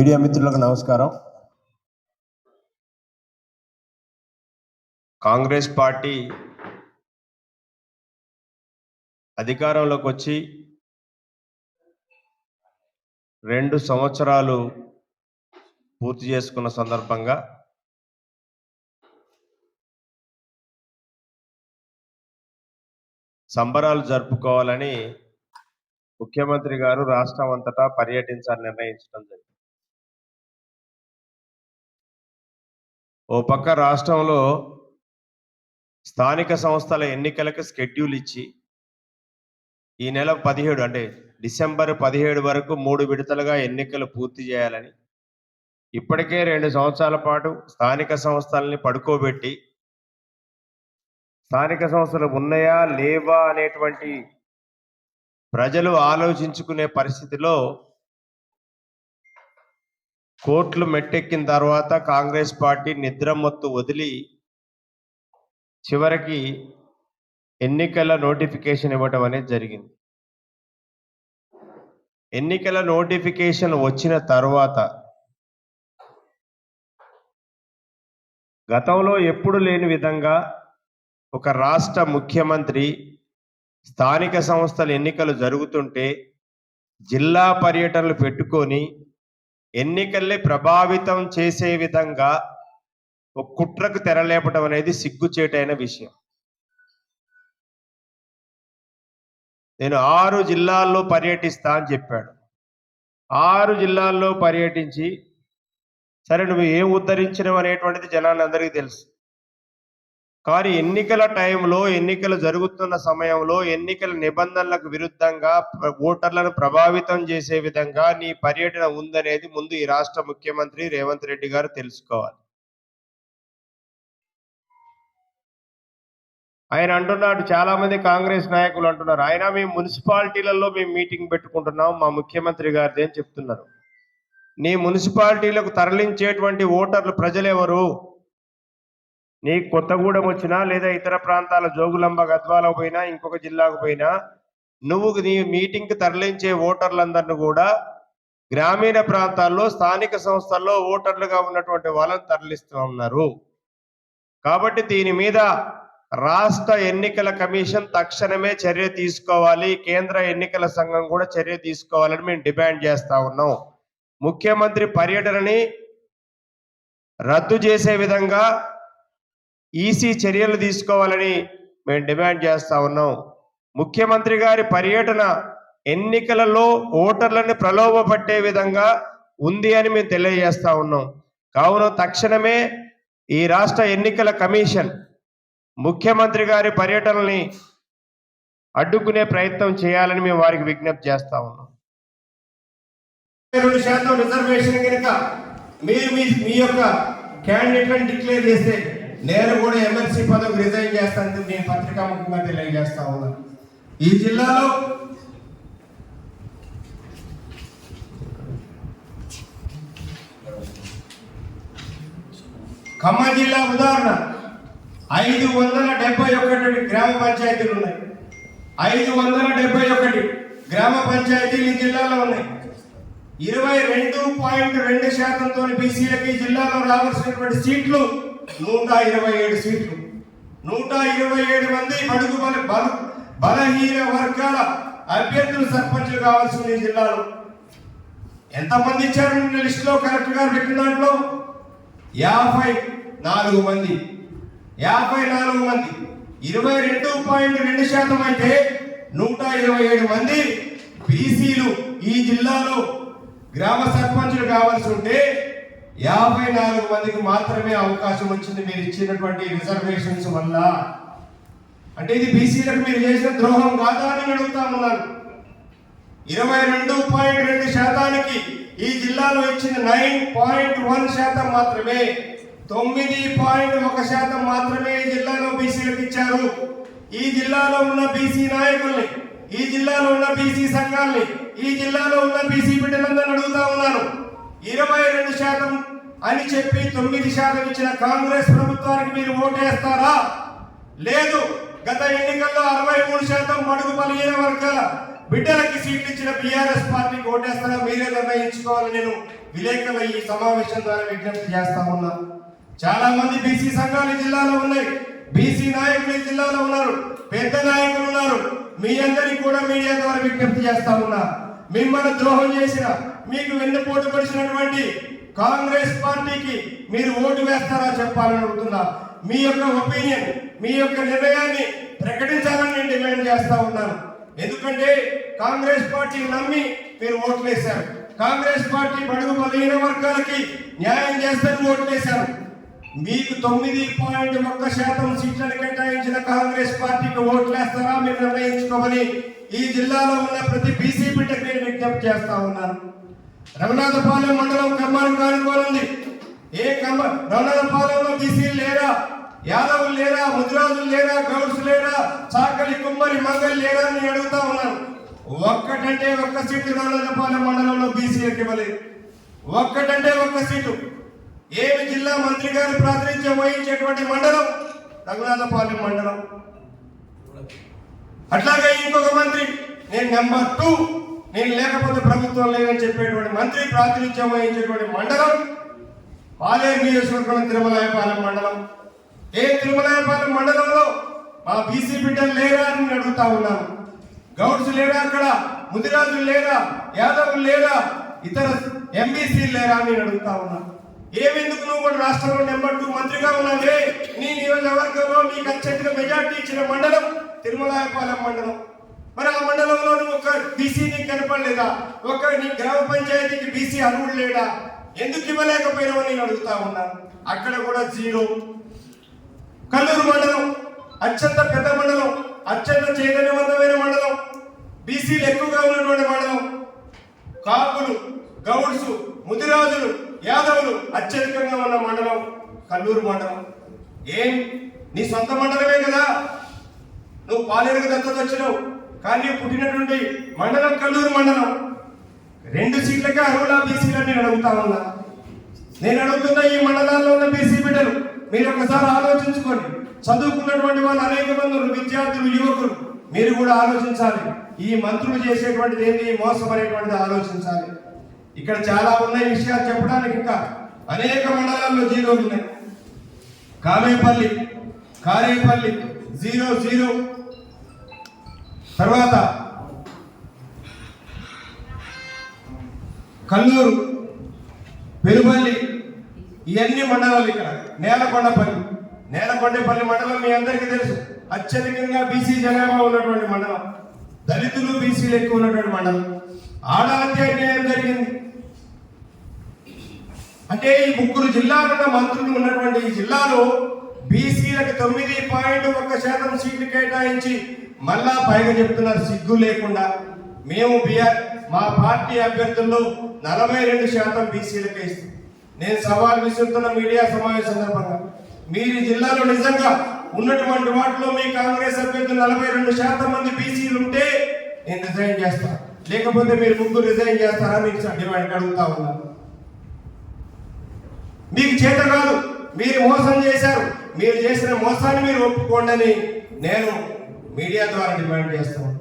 Media మిత్రులకు నమస్కారం. Congress party అధికారంలోకి వచ్చి రెండు సంవత్సరాలు పూర్తి చేసుకున్న సందర్భంగా సంబరాలు జరుపుకోవాలని ముఖ్యమంత్రి గారు రాష్ట్రం అంతటా పర్యటించాలని నిర్ణయించడం జరిగింది. ఓ పక్క రాష్ట్రంలో స్థానిక సంస్థల ఎన్నికలకు స్కెడ్యూల్ ఇచ్చి ఈ నెల పదిహేడు అంటే డిసెంబర్ పదిహేడు వరకు మూడు విడతలుగా ఎన్నికలు పూర్తి చేయాలని ఇప్పటికే రెండు సంవత్సరాల పాటు స్థానిక సంస్థలని పడుకోబెట్టి స్థానిక సంస్థలు ఉన్నాయా లేవా అనేటువంటి ప్రజలు ఆలోచించుకునే పరిస్థితిలో కోట్లు మెట్టెక్కిన తర్వాత కాంగ్రెస్ పార్టీ నిద్రమత్తు వదిలి చివరికి ఎన్నికల నోటిఫికేషన్ ఇవ్వటం అనేది జరిగింది. ఎన్నికల నోటిఫికేషన్ వచ్చిన తర్వాత గతంలో ఎప్పుడు లేని విధంగా ఒక రాష్ట్ర ముఖ్యమంత్రి స్థానిక సంస్థల ఎన్నికలు జరుగుతుంటే జిల్లా పర్యటనలు పెట్టుకొని ఎన్నికల్ని ప్రభావితం చేసే విధంగా ఒక కుట్రకు తెరలేపడం అనేది సిగ్గుచేటైన విషయం. నేను ఆరు జిల్లాల్లో పర్యటిస్తా అని చెప్పాడు. ఆరు జిల్లాల్లో పర్యటించి సరే నువ్వు ఏం ఉద్ధరించినవు అనేటువంటిది జనాన్ని అందరికీ తెలుసు. కానీ ఎన్నికల టైంలో ఎన్నికలు జరుగుతున్న సమయంలో ఎన్నికల నిబంధనలకు విరుద్ధంగా ఓటర్లను ప్రభావితం చేసే విధంగా నీ పర్యటన ఉందనేది ముందు ఈ రాష్ట్ర ముఖ్యమంత్రి రేవంత్ రెడ్డి గారు తెలుసుకోవాలి. ఆయన అంటున్నాడు చాలా మంది కాంగ్రెస్ నాయకులు అంటున్నారు ఆయన మేము మున్సిపాలిటీలలో మేము మీటింగ్ పెట్టుకుంటున్నాం మా ముఖ్యమంత్రి గారిది అని చెప్తున్నారు. నీ మున్సిపాలిటీలకు తరలించేటువంటి ఓటర్లు ప్రజలెవరు? నీ కొత్తగూడెం వచ్చినా లేదా ఇతర ప్రాంతాల జోగులంబ గద్వాలకు పోయినా ఇంకొక జిల్లాకు పోయినా నువ్వు నీ మీటింగ్కి తరలించే ఓటర్లందరిని కూడా గ్రామీణ ప్రాంతాల్లో స్థానిక సంస్థల్లో ఓటర్లుగా ఉన్నటువంటి వాళ్ళని తరలిస్తూ ఉన్నారు. కాబట్టి దీని మీద రాష్ట్ర ఎన్నికల కమిషన్ తక్షణమే చర్య తీసుకోవాలి. కేంద్ర ఎన్నికల సంఘం కూడా చర్య తీసుకోవాలని మేము డిమాండ్ చేస్తా ఉన్నాం. ముఖ్యమంత్రి పర్యటనని రద్దు చేసే విధంగా ఈసీ చర్యలు తీసుకోవాలని మేము డిమాండ్ చేస్తా ఉన్నాం. ముఖ్యమంత్రి గారి పర్యటన ఎన్నికలలో ఓటర్లను ప్రలోభపట్టే విధంగా ఉంది అని మేము తెలియజేస్తా ఉన్నాం. కావున తక్షణమే ఈ రాష్ట్ర ఎన్నికల కమిషన్ ముఖ్యమంత్రి గారి పర్యటనని అడ్డుకునే ప్రయత్నం చేయాలని మేము వారికి విజ్ఞప్తి చేస్తా ఉన్నాం. రెండు శాతం రిజర్వేషన్ కనుక మీరు మీ మీ యొక్క క్యాండిడేట్లను డిక్లేర్ చేస్తే నేను కూడా ఎమ్మెల్సీ పదవి రిజైన్ చేస్తానని నేను పత్రికాముఖంగా తెలియజేస్తా ఉన్నాను ఈ జిల్లాలో ఖమ్మం జిల్లా ఉదాహరణ ఐదు వందల డెబ్బై ఒకటి గ్రామ పంచాయతీలు ఉన్నాయి. ఐదు వందల డెబ్బై ఒకటి గ్రామ పంచాయతీలు ఈ జిల్లాలో ఉన్నాయి. ఇరవై రెండు పాయింట్ రెండు శాతంతో బీసీలకి జిల్లాలో రావాల్సినటువంటి సీట్లు నూట ఇరవై ఏడు సీట్లు. నూట ఇరవై ఏడు మంది బడుగు బల బల బలహీన వర్గాల అభ్యర్థులు సర్పంచులు కావాల్సింది ఈ జిల్లాలో. ఎంతమంది ఇచ్చారు నిన్న లిస్టులో? కరెక్ట్ గారు పెట్టిన దాంట్లో యాభై నాలుగు మంది. యాభై నాలుగు మంది. ఇరవై రెండు పాయింట్ రెండు శాతం అయితే నూట ఇరవై ఏడు మంది బీసీలు ఈ జిల్లాలో గ్రామ సర్పంచులు కావాల్సి ఉంటే యాభై నాలుగు మందికి మాత్రమే అవకాశం వచ్చింది మీరు ఇచ్చినటువంటి రిజర్వేషన్స్ వల్ల. అంటే ఇది బీసీలకు మీరు చేసిన ద్రోహం కాదా అని అడుగుతామన్నారు ఉన్నాను. ఇరవై రెండు పాయింట్ రెండు శాతానికి ఈ జిల్లాలో ఇచ్చిన నైన్ పాయింట్ వన్ శాతం మాత్రమే తొమ్మిది పాయింట్ ఒక శాతం మాత్రమే ఈ జిల్లాలో బీసీలకు ఇచ్చారు. ఈ జిల్లాలో ఉన్న బీసీ నాయకుల్ని ఈ జిల్లాలో ఉన్న బీసీ సంఘాల్ని ఈ జిల్లాలో ఉన్న బీసీ బిడ్డలందరూ అడుగుతా ఉన్నారు ఇరవై రెండు శాతం అని చెప్పి తొమ్మిది శాతం ఇచ్చిన కాంగ్రెస్ ప్రభుత్వానికి మీరు ఓటేస్తారా? లేదు. గత ఎన్నికల్లో అరవై మూడు శాతం మడుగు బలహీన వర్గాల బిడ్డలకి సీట్లు ఇచ్చిన బీఆర్ఎస్ పార్టీకి ఓటేస్తారా? మీరే నిర్ణయించుకోవాలని నేను విలేకరుల ఈ సమావేశం ద్వారా విజ్ఞప్తి చేస్తా ఉన్నా. చాలా మంది బీసీ సంఘాలు జిల్లాలో ఉన్నాయి. బీసీ నాయకులు జిల్లాలో ఉన్నారు. పెద్ద నాయకులు ఉన్నారు. మీ అందరికీ కూడా మీడియా ద్వారా విజ్ఞప్తి చేస్తా ఉన్నా. మిమ్మల్ని ద్రోహం చేసిన మీకు వెన్నుపోటు పడిచినటువంటి కాంగ్రెస్ పార్టీకి మీరు ఓటు వేస్తారా చెప్పాలని అడుగుతున్నా. మీ యొక్క ఒపీనియన్ మీ యొక్క నిర్ణయాన్ని ప్రకటించాలని నేను డిమాండ్ చేస్తా ఉన్నాను. ఎందుకంటే కాంగ్రెస్ పార్టీని నమ్మి మీరు ఓట్లు వేశారు. కాంగ్రెస్ పార్టీ బడుగు బలహీన వర్గాలకి న్యాయం చేస్తారని ఓట్లు వేశారు. మీకు తొమ్మిది పాయింట్ ఒక్క శాతం సీట్లను కేటాయించిన కాంగ్రెస్ పార్టీకి ఓట్లు వేస్తారా మీరు నిర్ణయించుకోమని ఈ జిల్లాలో ఉన్న ప్రతి బీసీ బిడ్డకు నేను విజ్ఞప్తి చేస్తా ఉన్నాను. రఘునాథపాలెం మండలం కమ్మాని కానుకోనుంది ఏ కమ్మ రఘునాథపాలెంలో బీసీలు లేరా? యాదవులు లేరా? ముద్రాజులు లేరా? గౌడ్స్ లేరా? చాకలి కుమ్మరి మంగలి లేరా అని అడుగుతా ఉన్నాను ఒక్కటంటే ఒక్క సీటు రఘునాథపాలెం మండలంలో బీసీలకు ఇవ్వలేదు ఒక్కటంటే ఒక్క సీటు. ఏమి జిల్లా మంత్రి గారు ప్రాతినిధ్యం వహించేటువంటి మండలం రఘునాథపాలెం మండలం. అట్లాగే ఇంకొక మంత్రి నేను నెంబర్ టూ. నేను లేకపోతే ప్రభుత్వం లేదని చెప్పేటువంటి మంత్రి ప్రాతినిధ్యం వహించేటువంటి మండలం ఆలయ నియోజకవర్గం తిరుమలాయపాలెం మండలం. ఏ తిరుమలాయపాలెం మండలంలో మా బీసీ బిడ్డలు లేరా అని అడుగుతా ఉన్నాను. గౌడ్స్ లేరా అక్కడ? ముదిరాజులు లేరా? యాదవులు లేరా? ఇతర ఎంబీసీ లేరా అని అడుగుతా ఉన్నాను ఏమెందుకు నువ్వు కూడా రాష్ట్రంలో నెంబర్ టూ మంత్రిగా ఉన్నావే? నీ నియోజకవర్గంలో నీకు అత్యంత మెజార్టీ ఇచ్చిన మండలం తిరుమలాయపాలెం మండలం. మరి ఆ మండలంలో నువ్వు ఒక బీసీ నీకు కనపడలేదా? ఒక నీ గ్రామ పంచాయతీకి బీసీ అర్హుడు లేడా? ఎందుకు ఇవ్వలేకపోయినావు నేను అడుగుతా ఉన్నాను అక్కడ కూడా జీరో. కల్లూరు మండలం అత్యంత పెద్ద మండలం అత్యంత చైతన్యవంతమైన మండలం బీసీలు ఎక్కువగా ఉన్నటువంటి మండలం. కాపులు గౌడ్స్ ముదిరాజులు యాదవులు అత్యధికంగా ఉన్న మండలం కల్లూరు మండలం. ఏం? నీ సొంత మండలమే కదా? నువ్వు పాలేరుకు దత్తత వచ్చినావు కానీ పుట్టినటువంటి మండలం కల్లూరు మండలం. రెండు సీట్లకే అర్హుల బీసీలని నేను అడుగుతా ఉన్నా. నేను అడుగుతున్న ఈ మండలాల్లో ఉన్న బీసీ బిడ్డలు మీరు ఒకసారి ఆలోచించుకోండి. చదువుకున్నటువంటి వాళ్ళు అనేక మంది విద్యార్థులు యువకులు. మీరు కూడా ఆలోచించాలి. ఈ మంత్రులు చేసేటువంటిది ఏంటి మోసం అనేటువంటిది ఆలోచించాలి. ఇక్కడ చాలా ఉన్నాయి విషయాలు చెప్పడానికి ఇంకా. అనేక మండలాల్లో జీరోలు ఉన్నాయి. Kamepalli Karepalli zero zero. తర్వాత కల్లూరు పెరుపల్లి ఇవన్నీ మండలాలు ఇక్కడ. నేలకొండపల్లి. నేలకొండపల్లి మండలం మీ అందరికీ తెలుసు. అత్యధికంగా బీసీ జనాభా ఉన్నటువంటి మండలం. దళితులు బీసీలు ఎక్కువ ఉన్నటువంటి మండలం. ఆడ అన్యాయం జరిగింది. అంటే ఈ ముగ్గురు జిల్లాలున్న మంత్రులు ఉన్నటువంటి ఈ జిల్లాలో బీసీలకు తొమ్మిది పాయింట్ ఒక్క శాతం సీట్లు కేటాయించి మళ్ళా పైగా చెప్తున్నారు సిగ్గు లేకుండా. మేము బిఆర్ మా పార్టీ అభ్యర్థుల్లో నలభై రెండు శాతం బీసీలకే ఇస్తాం. నేను సవాల్ విసురుతున్న మీడియా సమావేశం సందర్భంగా మీరు జిల్లాలో నిజంగా ఉన్నటువంటి వాటిలో మీ కాంగ్రెస్ అభ్యర్థులు నలభై రెండు శాతం మంది బీసీలు ఉంటే నేను రిజైన్ చేస్తాను లేకపోతే మీరు ముగ్గురు రిజైన్ చేస్తారా మీకు డిమాండ్ అడుగుతా ఉన్నాను మీకు చేత కాదు మీరు మోసం చేశారు. మీరు చేసిన మోసాన్ని మీరు ఒప్పుకోండి అని నేను మీడియా ద్వారా డిమాండ్ చేస్తాను